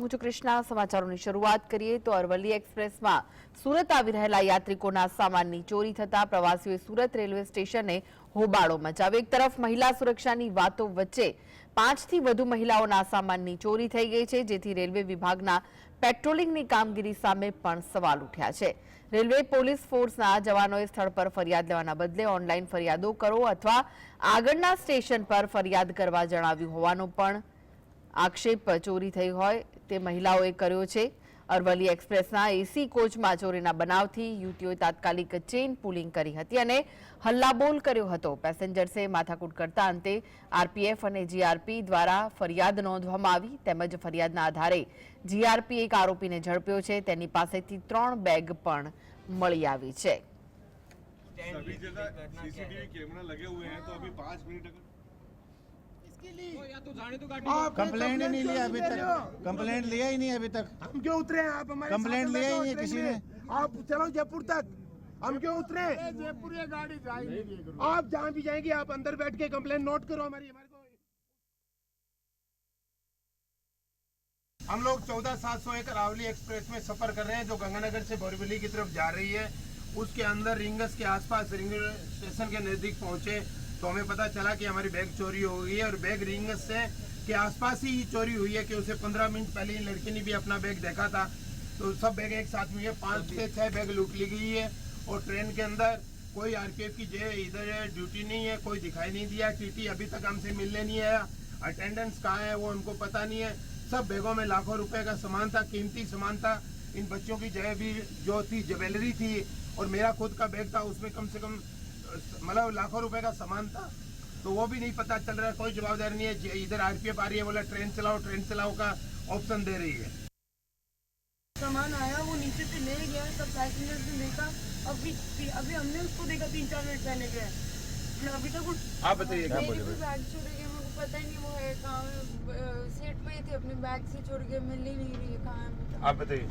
હું કૃષ્ણા, સમાચારોની શરૂઆત કરીએ તો અરવલ્લી એક્સપ્રેસમાં સુરત આવી રહેલા યાત્રિકોના સામાનની ચોરી થતા પ્રવાસીઓએ સુરત રેલવે સ્ટેશને હોબાળો મચાવ્યો. એક તરફ મહિલા સુરક્ષાની વાતો વચ્ચે પાંચથી વધુ મહિલાઓના સામાનની ચોરી થઈ ગઈ છે, જેથી રેલવે વિભાગના પેટ્રોલિંગની કામગીરી સામે પણ સવાલ ઉઠ્યા છે. રેલવે પોલીસ ફોર્સના જવાનોએ સ્થળ પર ફરિયાદ લેવાના બદલે ઓનલાઈન ફરિયાદો કરો અથવા આગળના સ્ટેશન પર ફરિયાદ કરવા જણાવ્યું હોવાનો પણ આક્ષેપ ચોરી થઈ હોય તે મહિલાઓએ કર્યો છે અરવલ્લી એક્સપ્રેસના એસી કોચમાં ચોરીના બનાવથી યુવતીઓએ તાત્કાલિક ચેઇન પુલિંગ કરી હતી અને હલ્લાબોલ કર્યો હતો પેસેન્જર્સે માથાકૂટ કરતા અંતે આરપીએફ અને જીઆરપી દ્વારા ફરિયાદ નોંધવામાં આવી તેમજ ફરિયાદના આધારે જીઆરપી એક આરોપીને ઝડપ્યો છે તેની પાસેથી ત્રણ બેગ પણ મળી આવી છે सभी जगह सीसीटीवी कैमरा लगे हुए हैं तो अभी पाँच मिनट अगर कंप्लेंट ही नहीं लिया अभी तक। कंप्लेंट लिया ही नहीं अभी तक। हम क्यों उतरे? हैं आप हमारे कंप्लेंट लिया ही नहीं किसी में। आप चलो जयपुर तक। हम क्यों उतरे? जयपुर ये गाड़ी जाएगी आप जहाँ भी जाएँगे आप अंदर बैठ के कंप्लेंट नोट करो हमारी हमारे को। हम लोग चौदह सात सौ एक अरावली एक्सप्रेस में सफ़र कर रहे हैं जो गंगानगर से बोरीवली की तरफ़ जा रही है। उसके अंदर रिंगस के आसपास रिंग स्टेशन के नज़दीक पहुँचे। तो हमें पता चला कि हमारी बैग चोरी हो गई है और बैग रिंगस से के आसपास ही चोरी हुई है कि उसे पंद्रह मिनट पहले ही लड़की ने भी अपना बैग देखा था। तो सब बैग एक साथ में पाँच से छह बैग लूट ली गई है और ट्रेन के अंदर कोई आरपीएफ की जे इधर ड्यूटी नहीं है, कोई दिखाई नहीं दिया टीटी अभी तक हमसे मिलने नहीं आया अटेंडेंस कहाँ है वो उनको पता नहीं है। सब बैगों में लाखों रुपए का सामान था, कीमती सामान था। इन बच्चों की जय भी जो थी ज्वेलरी थी और मेरा खुद का बैग था, उसमें कम से कम मतलब लाखों रुपए का सामान था तो वो भी नहीं पता चल रहा है कोई जवाबदारी नहीं है इधर आरपीएफ आ रही है बोला ट्रेन चलाओ ट्रेन चलाओ का ऑप्शन दे रही है। सामान आया वो नीचे से ले गया सब पैसेंजर्स ने देखा अभी अभी हमने उसको देखा तीन चार मिनट पहले गए लेकिन अभी तक उस- आप बताइए क्या मेरी बोले बैग छोड़ गई मेरे को पता ही नहीं वो है कहाँ सीट पे ही थी अपनी बैग से छोड़ के मिल ही नहीं रही है कहाँ है। आप बताइए।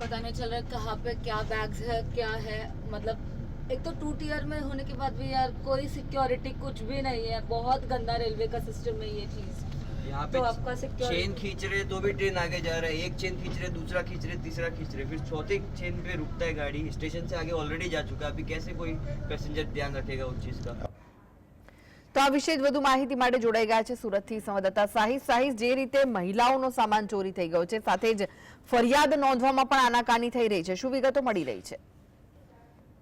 पता नहीं चल रहा है कहाँ पे क्या बैग्स है क्या है मतलब एक तो टू टीयर में होने के बाद भी यार कोई सिक्योरिटी कुछ भी नहीं है बहुत गंदा रेलवे का सिस्टम है ये चीज यहाँ तो पे आपका सिक्योरिटी चेन खींच रहे तो भी ट्रेन आगे जा रहा है एक चेन खींच रहे दूसरा खींच रहे तीसरा खींच रहे फिर चौथे चेन पे रुकता है गाड़ी स्टेशन से आगे ऑलरेडी जा चुका है अभी कैसे कोई पैसेंजर ध्यान रखेगा उस चीज का તો આ વિશે વધુ માહિતી માટે જોડાઈ ગયા છે સુરતથી સંવાદદાતા સાહિદ સાહિદ જે રીતે મહિલાઓનો સામાન ચોરી થઈ ગયો છે સાથે જ ફરિયાદ નોંધવામાં પણ આનાકાની થઈ રહી છે શું વિગતો મળી રહી છે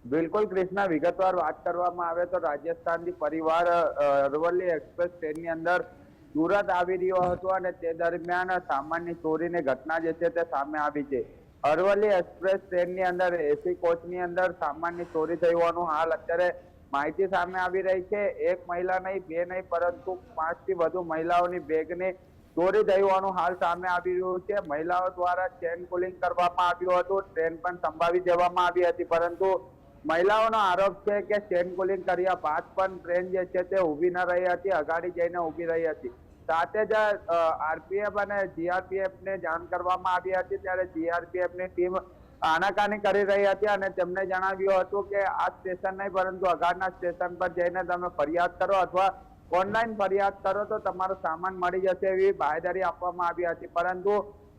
બિલકુલ કૃષ્ણા, વિગતવાર વાત કરવામાં આવે તો રાજસ્થાનથી પરિવાર અરવલ્લી એક્સપ્રેસ ટ્રેનની અંદર સુરત આવી રહ્યો હતો અને તે દરમિયાન સામાનની ચોરીની ઘટના જે છે તે સામે આવી છે. અરવલ્લી એક્સપ્રેસ ટ્રેનની અંદર એસી કોચની અંદર સામાનની ચોરી થઈ હોવાનું હાલ અત્યારે માહિતી સામે આવી રહી છે. એક મહિલા નહીં, બે નહીં, પરંતુ પાંચથી વધુ મહિલાઓની બેગની ચોરી થઈ હોવાનું હાલ સામે આવી રહ્યું છે. મહિલાઓ દ્વારા ચેન કુલિંગ કરવામાં આવ્યું હતું. ટ્રેન પણ સંભાવી દેવામાં આવી હતી, પરંતુ મહિલાઓનો આરોપ છે કે ચેન કુલિંગ કર્યા બાદ પણ ટ્રેન જે છે તે ઊભી ન રહી હતી, અગાડી જઈને ઊભી રહી હતી. સાથે જ આરપીએફ અને જીઆરપીએફ ને જાણ કરવામાં આવી હતી, ત્યારે જીઆરપીએફની ટીમ આનાકાની કરી રહી હતી અને તેમને જણાવ્યું હતું કે આ સ્ટેશન નહીં, પરંતુ અગાડના સ્ટેશન પર જઈને તમે ફરિયાદ કરો અથવા ઓનલાઈન ફરિયાદ કરો તો તમારો સામાન મળી જશે એવી બાહેદારી આપવામાં આવી હતી. પરંતુ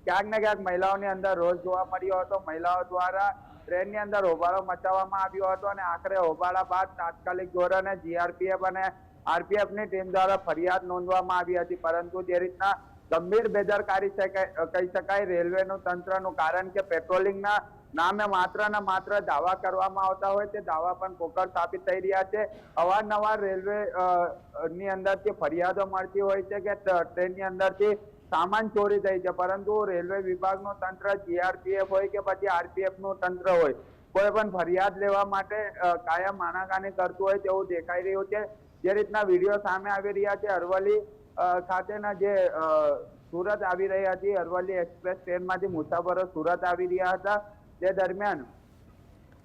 ક્યાંક ને ક્યાંક મહિલાઓની અંદર રોષ જોવા મળ્યો હતો. મહિલાઓ દ્વારા ટ્રેનની અંદર હોબાળો મચાવવામાં આવ્યો હતો અને આખરે હોબાળા બાદ તાત્કાલિક ધોરણે જીઆરપીએફ અને આરપીએફની ટીમ દ્વારા ફરિયાદ નોંધવામાં આવી હતી. પરંતુ જે રીતના ગંભીર બેદરકારી કહી શકાય, રેલવેનું તંત્રનું, કારણ કે પેટ્રોલિંગના નામે માત્ર ને માત્ર દાવા કરવામાં આવતા હોય, તે દાવા પણ પોકળ સાબિત થઈ રહ્યા છે. અવારનવાર રેલવે ની અંદરથી ફરિયાદો મળતી હોય છે કે ટ્રેનની અંદરથી સામાન ચોરી થઈ છે, પરંતુ રેલવે વિભાગનું તંત્ર જીઆરપીએફ હોય કે પછી આરપીએફનું તંત્ર હોય, કોઈ પણ ફરિયાદ લેવા માટે કાયમ આનાકાની કરતું હોય તેવું દેખાઈ રહ્યું છે. જે રીતના વીડિયો સામે આવી રહ્યા છે, અરવલ્લી ખાતેના જે સુરત આવી રહી હતી અરવલ્લી એક્સપ્રેસ ટ્રેનમાંથી મુસાફરો સુરત આવી રહ્યા હતા. તે દરમિયાન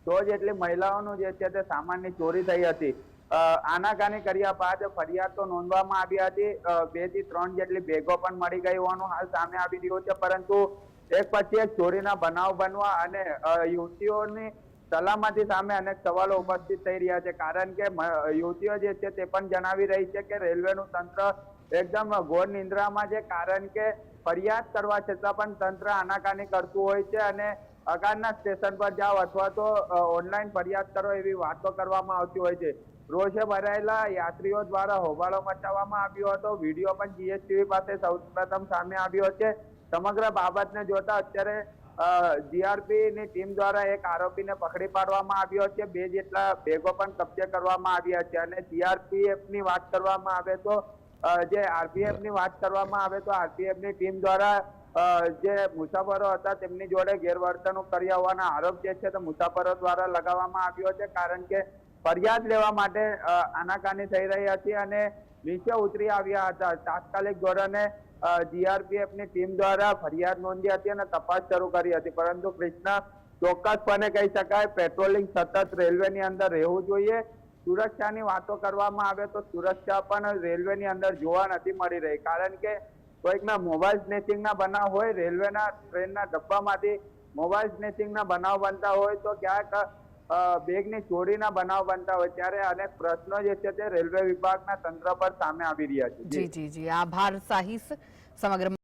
સો જેટલી મહિલાઓનું જે છે તે સામાનની ચોરી થઈ હતી. આનાકાની કર્યા બાદ ફરિયાદ તો નોંધવામાં આવી હતી. બેથી ત્રણ જેટલી બેગો પણ મળી ગઈ હોવાનું હાલ સામે આવી રહ્યું છે. પરંતુ એક પછી એક ચોરીના બનાવ બનવા અને યુવતીઓની સલામતી સામે અનેક સવાલો ઉપસ્થિત થઈ રહ્યા છે. કારણ કે યુવતીઓ જે છે તે પણ જણાવી રહી છે કે રેલવેનું તંત્ર એકદમ ઘોર નિંદ્રામાં છે. કારણ કે ફરિયાદ કરવા છતાં પણ તંત્ર આનાકાની કરતું હોય છે અને અગારના સ્ટેશન પર જાઓ અથવા તો ઓનલાઈન ફરિયાદ કરો એવી વાતો કરવામાં આવતી હોય છે. રોષે ભરાયેલા યાત્રીઓ દ્વારા હોબાળો મચાવવામાં આવ્યો હતો. વીડિયો પણ જીએસટીવી પાસે સૌપ્રથમ સામે આવ્યો છે. સમગ્ર બાબતને જોતા અત્યારે જીઆરપી ની ટીમ દ્વારા એક આરોપીને પકડી પાડવામાં આવ્યો છે. બે જેટલા ભેગો પણ કબજે કરવામાં આવ્યા છે. અને જીઆરપીએફની વાત કરવામાં આવે તો જે આરપીએફની વાત કરવામાં આવે તો આરપીએફની ટીમ દ્વારા જે મુસાફરો હતા તેમની જોડે ગેરવર્તણૂક કર્યા હોવાના આરોપ જે છે તે મુસાફરો દ્વારા લગાવવામાં આવ્યો છે. કારણ કે ફરિયાદ લેવા માટે આનાકાની થઈ રહી હતી અને નીચે ઉતરી આવ્યા હતા. તાત્કાલિક ધોરણે જીઆરપીએફની ટીમ દ્વારા ફરિયાદ નોંધી હતી અને તપાસ શરૂ કરી હતી. પરંતુ કૃષ્ણ ચોક્કસપણે કહી શકાય, પેટ્રોલિંગ સતત રેલવેની અંદર રહેવું જોઈએ. સુરક્ષાની વાતો કરવામાં આવે તો સુરક્ષા પણ રેલવેની અંદર જોવા નથી મળી રહી. કારણ કે કોઈકના મોબાઈલ સ્નેચિંગના બનાવ હોય, રેલવેના ટ્રેનના ડબ્બામાંથી મોબાઈલ સ્નેચિંગના બનાવ બનતા હોય તો ક્યાંક બેગની ચોરીના બનાવ બનતા હોય ત્યારે અનેક પ્રશ્નો જે છે તે રેલવે વિભાગના તંત્ર પર સામે આવી રહ્યા છે. જી જી જી. આભાર, સાહિસ. સમગ્ર